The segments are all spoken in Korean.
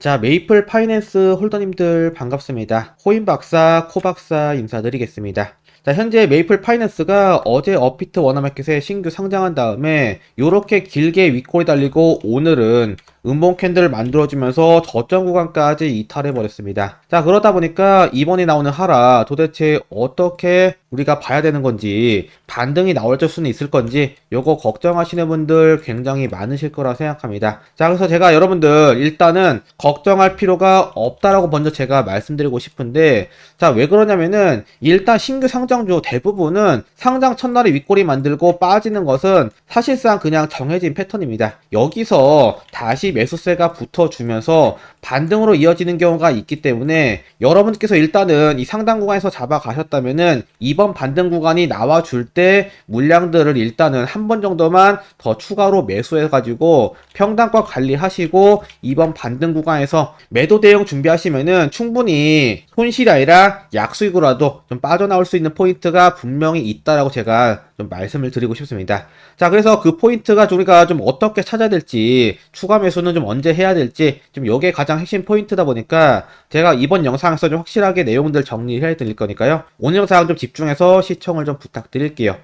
자, 메이플 파이낸스 홀더님들 반갑습니다. 호인 박사, 코 박사 인사드리겠습니다. 자, 현재 메이플 파이낸스가 어제 업비트 워너마켓에 신규 상장한 다음에 이렇게 길게 윗골이 달리고 오늘은 음봉 캔들을 만들어주면서 저점 구간까지 이탈해버렸습니다. 자, 그러다 보니까 이번에 나오는 하라 도대체 어떻게 우리가 봐야 되는 건지 반등이 나올 수는 있을 건지 요거 걱정하시는 분들 굉장히 많으실 거라 생각합니다. 자, 그래서 제가 여러분들 일단은 걱정할 필요가 없다라고 먼저 제가 말씀드리고 싶은데 자, 왜 그러냐면은 일단 신규 상장주 대부분은 상장 첫날에 윗골이 만들고 빠지는 것은 사실상 그냥 정해진 패턴입니다. 여기서 다시 매수세가 붙어주면서 반등으로 이어지는 경우가 있기 때문에 여러분께서 일단은 이 상당 구간에서 잡아 가셨다면은 이번 반등 구간이 나와줄 때 물량들을 일단은 한 번 정도만 더 추가로 매수해 가지고 평단가 관리하시고 이번 반등 구간에서 매도 대응 준비하시면은 충분히 손실이 아니라 약수익으로라도 좀 빠져나올 수 있는 포인트가 분명히 있다라고 제가 좀 말씀을 드리고 싶습니다. 자, 그래서 그 포인트가 우리가 좀 어떻게 찾아야 될지, 추가 매수는 좀 언제 해야 될지, 좀 요게 가장 핵심 포인트다 보니까 제가 이번 영상에서 좀 확실하게 내용들 정리해 드릴 거니까요. 오늘 영상 좀 집중해서 시청을 좀 부탁드릴게요.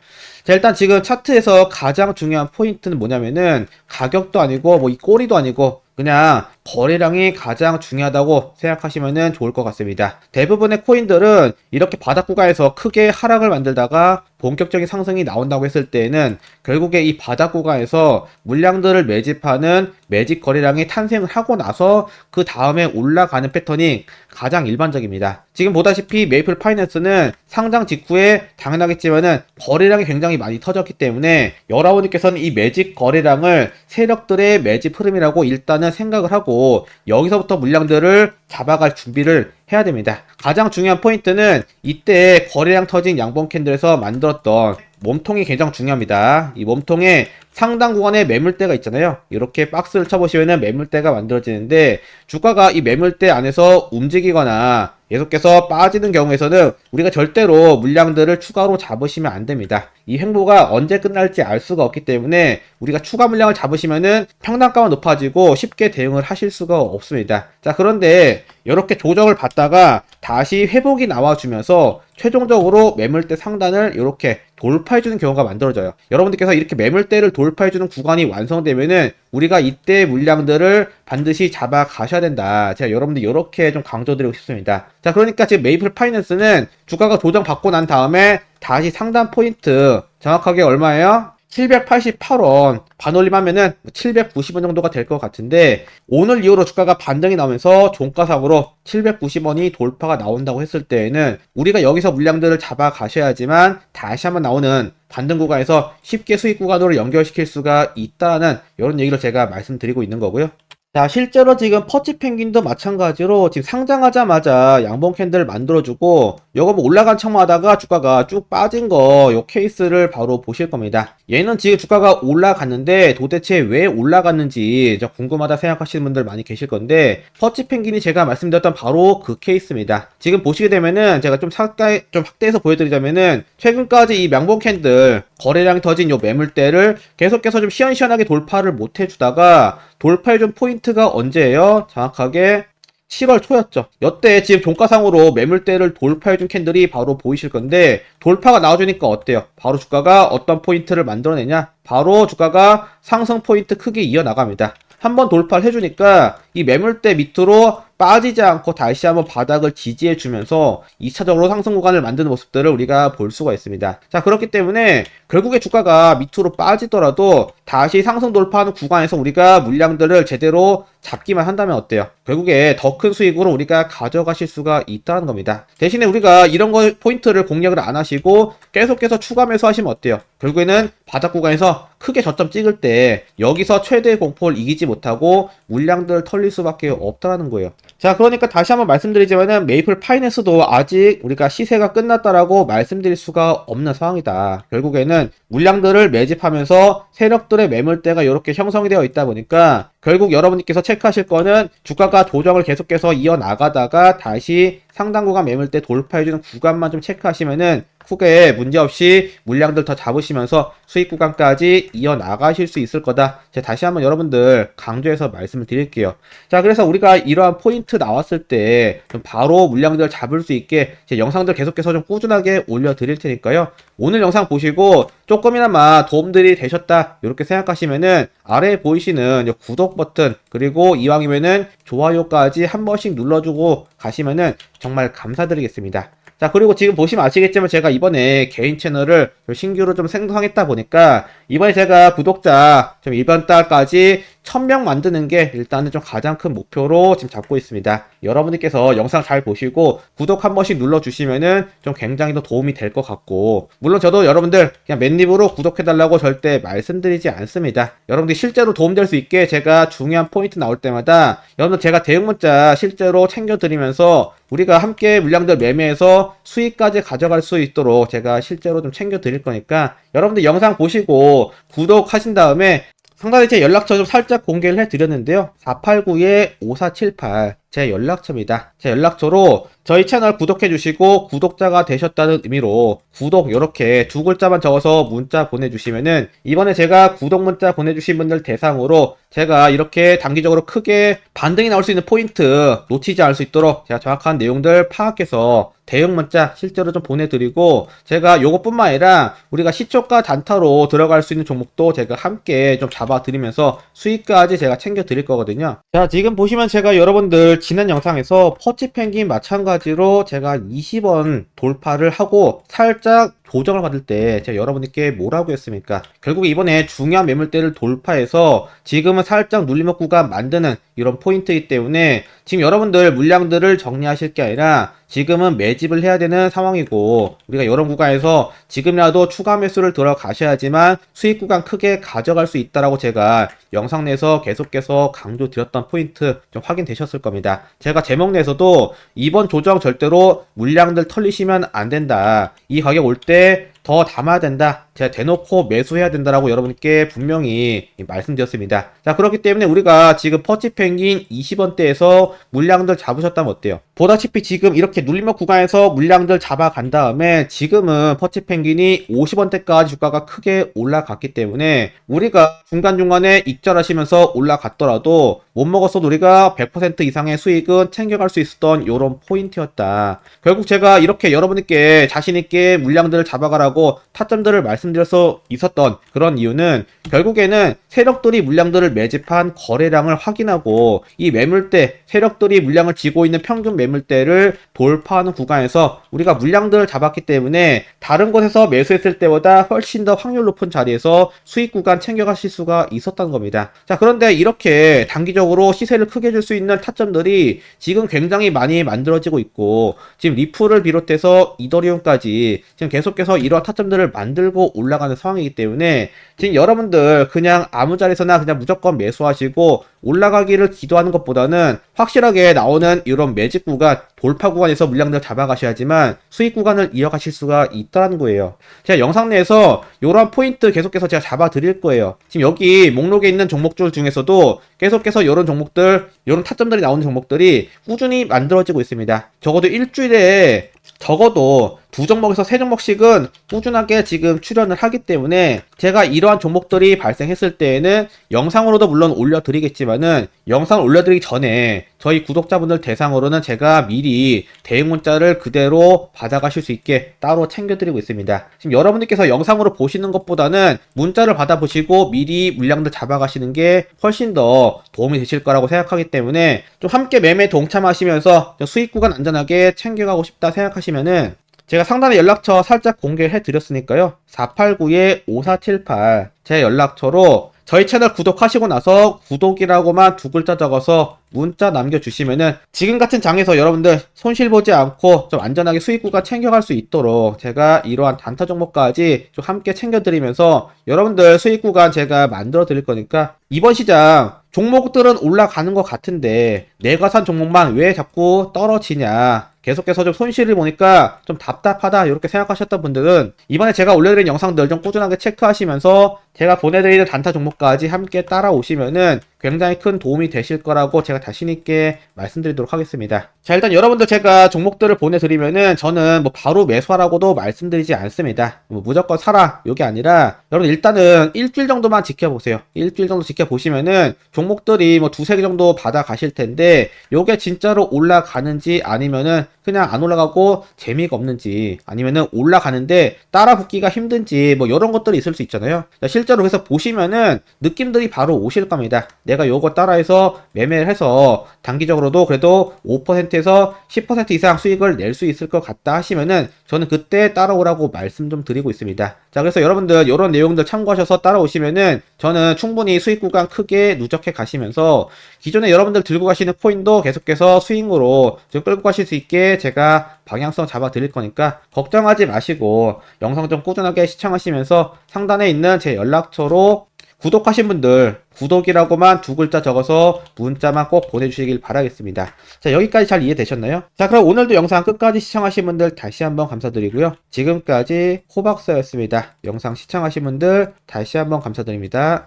자, 일단 지금 차트에서 가장 중요한 포인트는 뭐냐면은 가격도 아니고 뭐 이 꼬리도 아니고 그냥 거래량이 가장 중요하다고 생각하시면 좋을 것 같습니다. 대부분의 코인들은 이렇게 바닥 구간에서 크게 하락을 만들다가 본격적인 상승이 나온다고 했을 때에는 결국에 이 바닥 구간에서 물량들을 매집하는 매집 거래량이 탄생을 하고 나서 그 다음에 올라가는 패턴이 가장 일반적입니다. 지금 보다시피 메이플 파이낸스는 상장 직후에 당연하겠지만은 거래량이 굉장히 많이 터졌기 때문에 여러분께서는 이 매집 거래량을 세력들의 매집 흐름이라고 일단은 생각을 하고 여기서부터 물량들을 잡아갈 준비를 해야 됩니다. 가장 중요한 포인트는 이때 거래량 터진 양봉 캔들에서 만들었던 몸통이 굉장히 중요합니다. 이 몸통에 상당 구간에 매물대가 있잖아요. 이렇게 박스를 쳐보시면은 매물대가 만들어지는데 주가가 이 매물대 안에서 움직이거나 계속해서 빠지는 경우에서는 우리가 절대로 물량들을 추가로 잡으시면 안 됩니다. 이 횡보가 언제 끝날지 알 수가 없기 때문에 우리가 추가 물량을 잡으시면은 평단가가 높아지고 쉽게 대응을 하실 수가 없습니다. 자, 그런데 이렇게 조정을 받다가 다시 회복이 나와주면서 최종적으로 매물대 상단을 이렇게 돌파해주는 경우가 만들어져요. 여러분들께서 이렇게 매물대를 돌파해주는 구간이 완성되면은 우리가 이때 물량들을 반드시 잡아 가셔야 된다. 제가 여러분들 이렇게 좀 강조드리고 싶습니다. 자, 그러니까 지금 메이플 파이낸스는 주가가 조정 받고 난 다음에 다시 상단 포인트 정확하게 얼마예요? 788원 반올림하면은 790원 정도가 될 것 같은데 오늘 이후로 주가가 반등이 나오면서 종가상으로 790원이 돌파가 나온다고 했을 때에는 우리가 여기서 물량들을 잡아 가셔야지만 다시 한번 나오는 반등 구간에서 쉽게 수익 구간으로 연결시킬 수가 있다는 이런 얘기를 제가 말씀드리고 있는 거고요. 자, 실제로 지금 퍼치 펭귄도 마찬가지로 지금 상장하자마자 양봉 캔들을 만들어주고 요거 뭐 올라간 척만 하다가 주가가 쭉 빠진 거 요 케이스를 바로 보실 겁니다. 얘는 지금 주가가 올라갔는데 도대체 왜 올라갔는지 저 궁금하다 생각하시는 분들 많이 계실 건데 퍼치 펭귄이 제가 말씀드렸던 바로 그 케이스입니다. 지금 보시게 되면은 제가 좀 가까이 좀 확대해서 보여드리자면은 최근까지 이 양봉 캔들 거래량이 터진 요 매물대를 계속해서 좀 시원시원하게 돌파를 못 해주다가 돌파해준 포인트가 언제예요? 정확하게 7월 초였죠. 여태 지금 종가상으로 매물대를 돌파해준 캔들이 바로 보이실 건데 돌파가 나와주니까 어때요? 바로 주가가 어떤 포인트를 만들어내냐? 바로 주가가 상승 포인트 크게 이어나갑니다. 한번 돌파를 해주니까 이 매물대 밑으로 빠지지 않고 다시 한번 바닥을 지지해 주면서 2차적으로 상승 구간을 만드는 모습들을 우리가 볼 수가 있습니다. 자, 그렇기 때문에 결국에 주가가 밑으로 빠지더라도 다시 상승 돌파하는 구간에서 우리가 물량들을 제대로 잡기만 한다면 어때요? 결국에 더 큰 수익으로 우리가 가져가실 수가 있다는 겁니다. 대신에 우리가 이런 거 포인트를 공략을 안 하시고 계속해서 추가 매수 하시면 어때요? 결국에는 바닥 구간에서 크게 저점 찍을 때 여기서 최대 공포를 이기지 못하고 물량들을 털릴 수밖에 없다는 거예요. 자, 그러니까 다시 한번 말씀드리지만은 메이플 파이낸스도 아직 우리가 시세가 끝났다라고 말씀드릴 수가 없는 상황이다. 결국에는 물량들을 매집하면서 세력들의 매물대가 이렇게 형성이 되어 있다 보니까 결국 여러분께서 체크하실 거는 주가가 조정을 계속해서 이어 나가다가 다시 상당 구간 매물대 돌파해주는 구간만 좀 체크하시면은 크게 문제없이 물량들 더 잡으시면서 수익 구간까지 이어나가실 수 있을 거다. 제가 다시 한번 여러분들 강조해서 말씀을 드릴게요. 자, 그래서 우리가 이러한 포인트 나왔을 때 좀 바로 물량들 잡을 수 있게 제 영상들 계속해서 좀 꾸준하게 올려드릴 테니까요. 오늘 영상 보시고 조금이나마 도움들이 되셨다 이렇게 생각하시면은 아래에 보이시는 이 구독 버튼 그리고 이왕이면은 좋아요까지 한 번씩 눌러주고 가시면은 정말 감사드리겠습니다. 자 그리고 지금 보시면 아시겠지만 제가 이번에 개인 채널을 좀 신규로 좀 생성했다 보니까 이번에 제가 구독자 좀 이번 달까지 1000명 만드는 게 일단은 좀 가장 큰 목표로 지금 잡고 있습니다. 여러분들께서 영상 잘 보시고 구독 한 번씩 눌러주시면은 좀 굉장히 더 도움이 될 것 같고 물론 저도 여러분들 그냥 맨입으로 구독해달라고 절대 말씀드리지 않습니다. 여러분들이 실제로 도움될 수 있게 제가 중요한 포인트 나올 때마다 여러분들 제가 대응 문자 실제로 챙겨드리면서 우리가 함께 물량들 매매해서 수익까지 가져갈 수 있도록 제가 실제로 좀 챙겨드릴 거니까 여러분들 영상 보시고 구독하신 다음에 상단에 제 연락처 좀 살짝 공개를 해드렸는데요. 489-5478 제 연락처입니다. 제 연락처로 저희 채널 구독해 주시고 구독자가 되셨다는 의미로 구독 이렇게 두 글자만 적어서 문자 보내주시면은 이번에 제가 구독 문자 보내주신 분들 대상으로 제가 이렇게 단기적으로 크게 반등이 나올 수 있는 포인트 놓치지 않을 수 있도록 제가 정확한 내용들 파악해서 대응 문자 실제로 좀 보내드리고 제가 요것뿐만 아니라 우리가 시초가 단타로 들어갈 수 있는 종목도 제가 함께 좀 잡아드리면서 수익까지 제가 챙겨드릴 거거든요. 자 지금 보시면 제가 여러분들 지난 영상에서 퍼치 펭귄 마찬가지로 제가 20원 돌파를 하고 살짝 조정을 받을 때 제가 여러분들께 뭐라고 했습니까? 결국 이번에 중요한 매물대를 돌파해서 지금은 살짝 눌림목 구간 만드는 이런 포인트이기 때문에 지금 여러분들 물량들을 정리하실 게 아니라 지금은 매집을 해야 되는 상황이고 우리가 이런 구간에서 지금이라도 추가 매수를 들어가셔야지만 수익 구간 크게 가져갈 수 있다라고 제가 영상 내에서 계속해서 강조드렸던 포인트 좀 확인되셨을 겁니다. 제가 제목 내에서도 이번 조정 절대로 물량들 털리시면 안 된다. 이 가격 올때 で。 더 담아야 된다. 제가 대놓고 매수해야 된다라고 여러분께 분명히 말씀드렸습니다. 자, 그렇기 때문에 우리가 지금 퍼치 펭귄 20원대에서 물량들 잡으셨다면 어때요? 보다시피 지금 이렇게 눌림목 구간에서 물량들 잡아간 다음에 지금은 퍼치 펭귄이 50원대까지 주가가 크게 올라갔기 때문에 우리가 중간중간에 익절하시면서 올라갔더라도 못 먹었어도 우리가 100% 이상의 수익은 챙겨갈 수 있었던 이런 포인트였다. 결국 제가 이렇게 여러분께 자신있게 물량들을 잡아가라고 타점들을 말씀드려서 있었던 그런 이유는 결국에는 세력들이 물량들을 매집한 거래량을 확인하고 이 매물대, 세력들이 물량을 쥐고 있는 평균 매물대를 돌파하는 구간에서 우리가 물량들을 잡았기 때문에 다른 곳에서 매수했을 때보다 훨씬 더 확률 높은 자리에서 수익 구간 챙겨가실 수가 있었던 겁니다. 자, 그런데 이렇게 단기적으로 시세를 크게 줄 수 있는 타점들이 지금 굉장히 많이 만들어지고 있고 지금 리플을 비롯해서 이더리움까지 지금 계속해서 이러한 타점들을 만들고 올라가는 상황이기 때문에 지금 여러분들 그냥 아무 자리에서나 그냥 무조건 매수하시고 올라가기를 기도하는 것보다는 확실하게 나오는 이런 매집 구간, 돌파 구간에서 물량들 잡아가셔야지만 수익 구간을 이어가실 수가 있다는 거예요. 제가 영상 내에서 이러한 포인트 계속해서 제가 잡아 드릴 거예요. 지금 여기 목록에 있는 종목들 중에서도 계속해서 이런 종목들, 이런 타점들이 나오는 종목들이 꾸준히 만들어지고 있습니다. 적어도 일주일에 적어도 두 종목에서 세 종목씩은 꾸준하게 지금 출연을 하기 때문에 제가 이러한 종목들이 발생했을 때에는 영상으로도 물론 올려드리겠지만은 영상을 올려드리기 전에 저희 구독자분들 대상으로는 제가 미리 대응 문자를 그대로 받아가실 수 있게 따로 챙겨드리고 있습니다. 지금 여러분들께서 영상으로 보시는 것보다는 문자를 받아보시고 미리 물량들 잡아가시는 게 훨씬 더 도움이 되실 거라고 생각하기 때문에 좀 함께 매매 동참하시면서 수익 구간 안전하게 챙겨가고 싶다 생각하시면은 제가 상단에 연락처 살짝 공개해 드렸으니까요. 489-5478 제 연락처로 저희 채널 구독하시고 나서 구독이라고만 두 글자 적어서 문자 남겨주시면은 지금 같은 장에서 여러분들 손실 보지 않고 좀 안전하게 수익 구간 챙겨갈 수 있도록 제가 이러한 단타 종목까지 좀 함께 챙겨드리면서 여러분들 수익 구간 제가 만들어 드릴 거니까 이번 시장 종목들은 올라가는 것 같은데 내가 산 종목만 왜 자꾸 떨어지냐. 계속해서 좀 손실을 보니까 좀 답답하다 이렇게 생각하셨던 분들은 이번에 제가 올려드린 영상들 좀 꾸준하게 체크하시면서 제가 보내드리는 단타 종목까지 함께 따라오시면은 굉장히 큰 도움이 되실 거라고 제가 자신있게 말씀드리도록 하겠습니다. 자, 일단 여러분들 제가 종목들을 보내드리면은 저는 뭐 바로 매수하라고도 말씀드리지 않습니다. 뭐 무조건 사라. 요게 아니라 여러분 일단은 일주일 정도만 지켜보세요. 일주일 정도 지켜보시면은 종목들이 뭐 두세 개 정도 받아 가실 텐데 요게 진짜로 올라가는지 아니면은 그냥 안 올라가고 재미가 없는지 아니면은 올라가는데 따라 붙기가 힘든지 뭐 이런 것들이 있을 수 있잖아요. 자, 실제로 그래서 보시면은 느낌들이 바로 오실 겁니다. 내가 요거 따라해서 매매를 해서 단기적으로도 그래도 5%에서 10% 이상 수익을 낼 수 있을 것 같다 하시면은 저는 그때 따라오라고 말씀 좀 드리고 있습니다. 자, 그래서 여러분들 이런 내용들 참고하셔서 따라오시면은 저는 충분히 수익 구간 크게 누적해 가시면서 기존에 여러분들 들고 가시는 코인도 계속해서 스윙으로 좀 끌고 가실 수 있게 제가 방향성 잡아 드릴 거니까 걱정하지 마시고 영상 좀 꾸준하게 시청하시면서 상단에 있는 제 연락처로 구독하신 분들 구독이라고만 두 글자 적어서 문자만 꼭 보내주시길 바라겠습니다. 자 여기까지 잘 이해되셨나요? 자 그럼 오늘도 영상 끝까지 시청하신 분들 다시 한번 감사드리고요. 지금까지 호박사였습니다. 영상 시청하신 분들 다시 한번 감사드립니다.